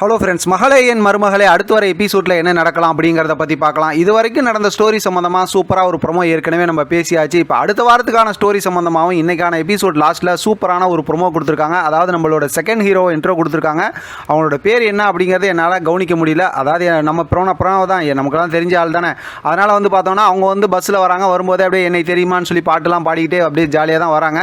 Hello friends மகளே என் மருமகளே அடுத்து வர எபிசோடில் என்ன நடக்கலாம் அப்படிங்கிறத பற்றி பார்க்கலாம். இது வரைக்கும் நடந்த ஸ்டோரி சம்மந்தமாக சூப்பராக ஒரு ப்ரொமோ ஏற்கனவே நம்ம பேசியாச்சு. இப்போ அடுத்த வாரத்துக்கான ஸ்டோரி சம்மந்தமாகவும் இன்றைக்கான எபிசோட் லாஸ்ட்டில் சூப்பரான ஒரு ப்ரொமோ கொடுத்துருக்காங்க. அதாவது நம்மளோட செகண்ட் ஹீரோ இன்ட்ரோ கொடுத்துருக்காங்க. அவங்களோட பேர் என்ன அப்படிங்கிறத என்னால் கவனிக்க முடியல. அதாவது நம்ம ப்ரோன ப்ரோனோ தான். நமக்குலாம் நமக்கெல்லாம் தெரிஞ்ச ஆள் தானே. அதனால் வந்து பார்த்தோம்னா அவங்க வந்து பஸ்ஸில் வராங்க. வரும்போதே அப்படியே என்னை தெரியுமான்னு சொல்லி பாட்டுலாம் பாடிக்கிட்டே அப்படியே ஜாலியாக தான் வராங்க.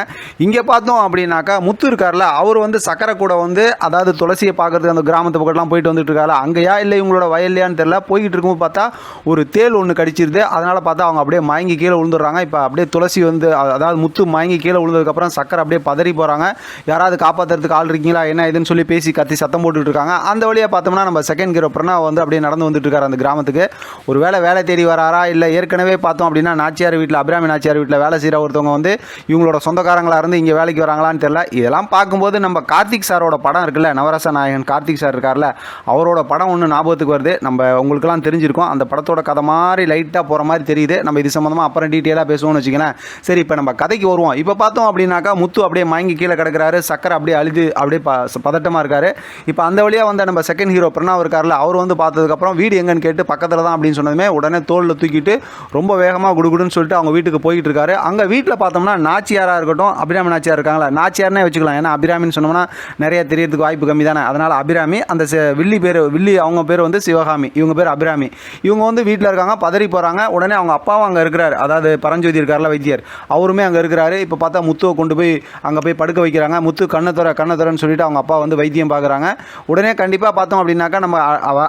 இங்கே பார்த்தோம் அப்படின்னாக்கா முத்து இருக்கார்ல அவர் வந்து சக்கரை கூட வந்து அதாவது துளசியை பார்க்குறதுக்கு அந்த கிராமத்து பக்கம்லாம் போயிட்டு வந்துட்டு இருக்காரு அங்கேயா இல்லை இவங்களோட வயல்லையான்னு தெரியல. போய்கிட்டு இருக்கும்போது பார்த்தா ஒரு தேள் ஒன்று கடிச்சிருது. அதனால் பார்த்தா அவங்க அப்படியே மயங்கி கீழே விழுந்துடுறாங்க. இப்போ அப்படியே துளசி வந்து அதாவது முத்து மயங்கி கீழே விழுந்ததுக்கப்புறம் சக்கரை அப்படியே பதறி போகிறாங்க யாராவது காப்பாற்றுறதுக்கு ஆள் இருக்கீங்களா? என்ன இதுன்னு சொல்லி பேசி கத்தி சத்தம் போட்டுட்டு இருக்காங்க. அந்த வழியாக பார்த்தோம்னா நம்ம செகண்ட் ஹீரோ பிரணா வந்து அப்படியே நடந்து வந்துட்டு இருக்காரு அந்த கிராமத்துக்கு. ஒரு வேலை வேலை தேடி வராரா? இல்லை ஏற்கனவே பார்த்தோம் அப்படின்னா நாச்சியார் வீட்டில் அபிராமி நாச்சியார் வீட்டில் வேலை செய்கிற ஒருத்தவங்க வந்து இவங்களோட சொந்தக்காரங்களாக இருந்து இங்கே வேலைக்கு வராங்களான்னு தெரியல. இதெல்லாம் பார்க்கும்போது நம்ம கார்த்திக் சாரோட படம் இருக்குல்ல நவரச நாயகன் கார்த்திக் சார் இருக்கார் இருக்கார்ல அவரோட படம் ஒன்று ஞாபகத்துக்கு வருது. நம்ம உங்களுக்கெல்லாம் தெரிஞ்சிருக்கோம். அந்த படத்தோட கதை மாதிரி லைட்டாக போகிற மாதிரி தெரியுது. நம்ம இது சம்மந்தமாக அப்புறம் டீட்டெயிலாக பேசுவோம்னு வச்சுக்கோங்களேன். சரி இப்போ நம்ம கதைக்கு வருவோம். இப்போ பார்த்தோம் அப்படின்னாக்கா முத்து அப்படியே மயங்கி கீழே கிடக்கிறாரு. சக்கரை அப்படியே அழுது அப்படியே ப பதட்டமாக இருக்காரு. இப்போ அந்த வழியாக வந்த நம்ம செகண்ட் ஹீரோ பிரணவ் இருக்கார்ல அவர் வந்து பார்த்ததுக்கப்புறம் வீடு எங்கன்னு கேட்டு பக்கத்தில் தான் அப்படின்னு சொன்னதுமே உடனே தோளில் தூக்கிட்டு ரொம்ப வேகமாக குடுகுடுன்னு சொல்லிட்டு அவங்க வீட்டுக்கு போயிட்டு இருக்காரு. அங்கே வீட்டில் பார்த்தோம்னா நாச்சியாராக இருக்கட்டும் அபிராமி நாச்சியார் இருக்காங்களா நாச்சியார்னே வச்சுக்கலாம். ஏன்னா அபிராமின்னு சொன்னோம்னா நிறைய தெரியறதுக்கு வாய்ப்பு கம்மி தானே. அதனால் அபிராமி அந்த வில்லி பேர் வில்லி அவங்க பேர் வந்து சிவகாமி இவங்க பேர் அபிராமி. இவங்க வந்து வீட்டில் இருக்காங்க பதறி போகிறாங்க உடனே அவங்க அப்பாவும் அங்கே இருக்கிறார். அதாவது பரஞ்சோதி இருக்கார்ல வைத்தியர். அவருமே அங்கே இருக்கிறாரு. இப்போ பார்த்தா முத்துவை கொண்டு போய் அங்கே போய் படுக்க வைக்கிறாங்க. முத்து கண்ணத்துற கண்ணத்துறன்னு சொல்லிட்டு அவங்க அப்பா வந்து வைத்தியம் பார்க்குறாங்க. உடனே கண்டிப்பாக பார்த்தோம் அப்படின்னாக்கா நம்ம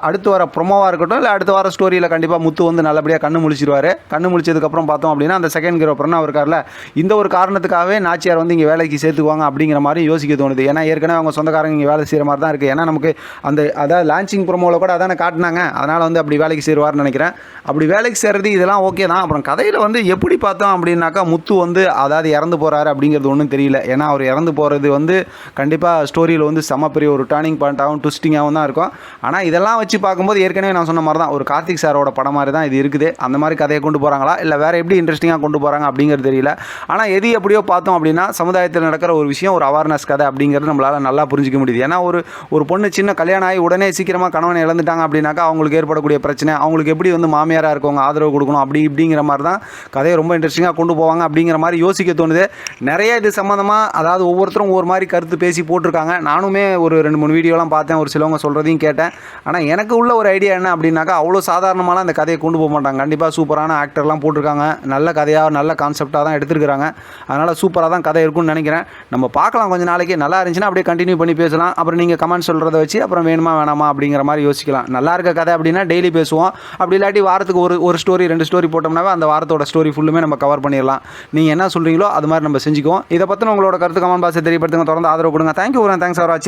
அடுத்து வர ப்ரொமோவாக இருக்கட்டும் இல்லை அடுத்த வர ஸ்டோரியில் கண்டிப்பாக முத்து வந்து நல்லபடியாக கண்ணு முழிச்சிருவார். கண்ணு முழிச்சதுக்கப்புறம் பார்த்தோம் அப்படின்னா அந்த செகண்ட் கிரோ பிரணவ் இருக்கார்ல இந்த ஒரு காரணத்துக்காகவே நாச்சியார் வந்து இங்கே வேலைக்கு சேர்த்துக்குவாங்க அப்படிங்கிற மாதிரி யோசிக்க தோணுது. ஏன்னா ஏற்கனவே அவங்க சொந்தக்காரங்க இங்கே வேலை செய்கிற மாதிரி தான் இருக்குது ஏன்னா நமக்கு அந்த அதாவது லான்ச்சிங் ப்ரோமோவில் கூட அதானே காட்டினாங்க. அதனால் வந்து அப்படி வேலைக்கு சேருவார்னு நினைக்கிறேன். அப்படி வேலைக்கு சேர்றது இதெல்லாம் ஓகே தான். அப்புறம் கதையில் வந்து எப்படி பார்த்தோம் அப்படின்னாக்கா முத்து வந்து அதாவது இறந்து போகிறாரு அப்படிங்கிறது ஒன்றும் தெரியல. ஏன்னா அவர் இறந்து போகிறது வந்து கண்டிப்பாக ஸ்டோரியில் வந்து செம பெரிய ஒரு டேர்னிங் பாயிண்ட்டாகவும் ட்விஸ்டிங்காகவும் தான் இருக்கும். ஆனால் இதெல்லாம் வச்சு பார்க்கும்போது ஏற்கனவே நான் சொன்ன மாதிரி தான் ஒரு கார்த்திக் சாரோட படம் மாதிரி தான் இது இருக்குது. அந்த மாதிரி கதையை கொண்டு போகிறாங்களா இல்லை வேறு எப்படி இன்ட்ரெஸ்டிங்காக கொண்டு போகிறாங்க அப்படிங்கிறது தெரியல. ஆனால் எது எப்படியோ பார்த்தோம் அப்படின்னா சமுதாயத்தில் நடக்கிற ஒரு விஷயம் ஒரு அவேர்னஸ் கதை அப்படிங்கிறது நம்மளால் நல்லா புரிஞ்சிக்க முடியுது. ஏன்னா ஒரு ஒரு பொண்ணு சின்ன கல்யாணம் ஆகி உடனே சீக்கிரமாக கணவனை இழந்துட்டாங்க அப்படின்னாக்கா அவங்களுக்கு ஏற்படக்கூடிய பிரச்சனை. அவங்களுக்கு எப்படி வந்து மாமியாராக இருக்கவங்க ஆதரவு கொடுக்கணும்? அப்படி இப்படிங்கிற மாதிரி தான் கதையை ரொம்ப இன்ட்ரெஸ்டிங்காக கொண்டு போவாங்க அப்படிங்கிற மாதிரி யோசிக்க தோணுது. நிறைய இது சம்மந்தமாக அதாவது ஒவ்வொருத்தரும் ஒவ்வொரு மாதிரி கருத்து பேசி போட்டிருக்காங்க. நானுமே ஒரு ரெண்டு மூணு வீடியோலாம் பார்த்தேன். ஒரு சிலவங்க சொல்கிறதையும் கேட்டேன். ஆனால் எனக்கு உள்ள ஒரு ஐடியா என்ன அப்படின்னாக்கா அவ்வளோ சாதாரணமாலாம் அந்த கதையை கொண்டு போக மாட்டாங்க. கண்டிப்பாக சூப்பரான ஆக்டர்லாம் போட்டிருக்காங்க. நல்ல கதையாக நல்ல கான்செப்டாக தான் எடுத்துருக்காங்க அதனால் சூப்பராக தான் கதை இருக்கும்னு நினைக்கிறேன். நம்ம பார்க்கலாம் கொஞ்சம் நாளைக்கு. நல்லா இருந்துச்சுன்னா அப்படியே கண்டினியூ பண்ணி பேசலாம். அப்புறம் நீங்கள் கமெண்ட் சொல்கிறத வச்சு அப்புறம் வேணுமா வேணாமா அப்படிங்கிற மாதிரி யோசிக்கலாம். நல்லா இருக்க கதை அப்படின்னா டெய்லி பேசுவோம். அப்படி இல்லாட்டி வாரத்துக்கு ஒரு ஒரு ஸ்டோரி ரெண்டு ஸ்டோரி போட்டோம்னாவே அந்த வாரத்தோட ஸ்டோரி ஃபுல்லுமே நம்ம கவர் பண்ணிடலாம். நீங்கள் என்ன சொல்கிறீங்களோ அது மாதிரி நம்ம செஞ்சுக்குவோம். இதை பற்றின உங்களோட கருத்து கமெண்ட் பாக்ஸை தெரியப்படுத்துங்க. தொடர்ந்து ஆதரவு கொடுங்க. தேங்க்யூ தேங்க்ஸ் ஃபார் வாட்சிங்